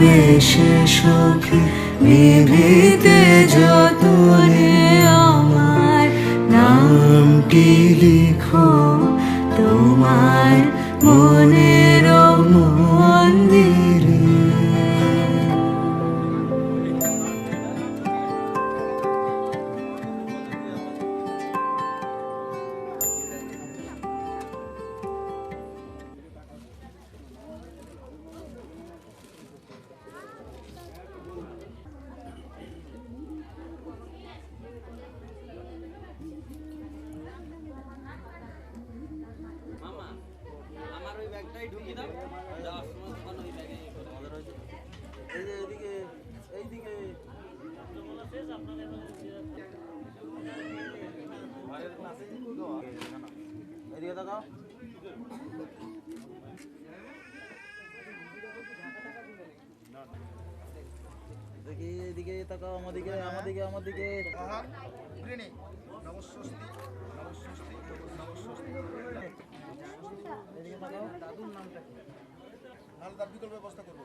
এসে সুখী নিভিতে যতনে আমার নামটি লিখো তোমার মনের ওই দাও যাওয়ার সময় তখন ওই ব্যাগে ইয়ে আমাদের ওই এই যে এইদিকে এইদিকে এদিকে তাকাও দেখি এদিকে তাকাও আমাদিকে আমাদিকে আমাদিকে নমস্বস্তি নমস্বস্তি নমস্বস্তি দাদুর নামটা কি? নাহলে তার বিকল্প ব্যবস্থা করব।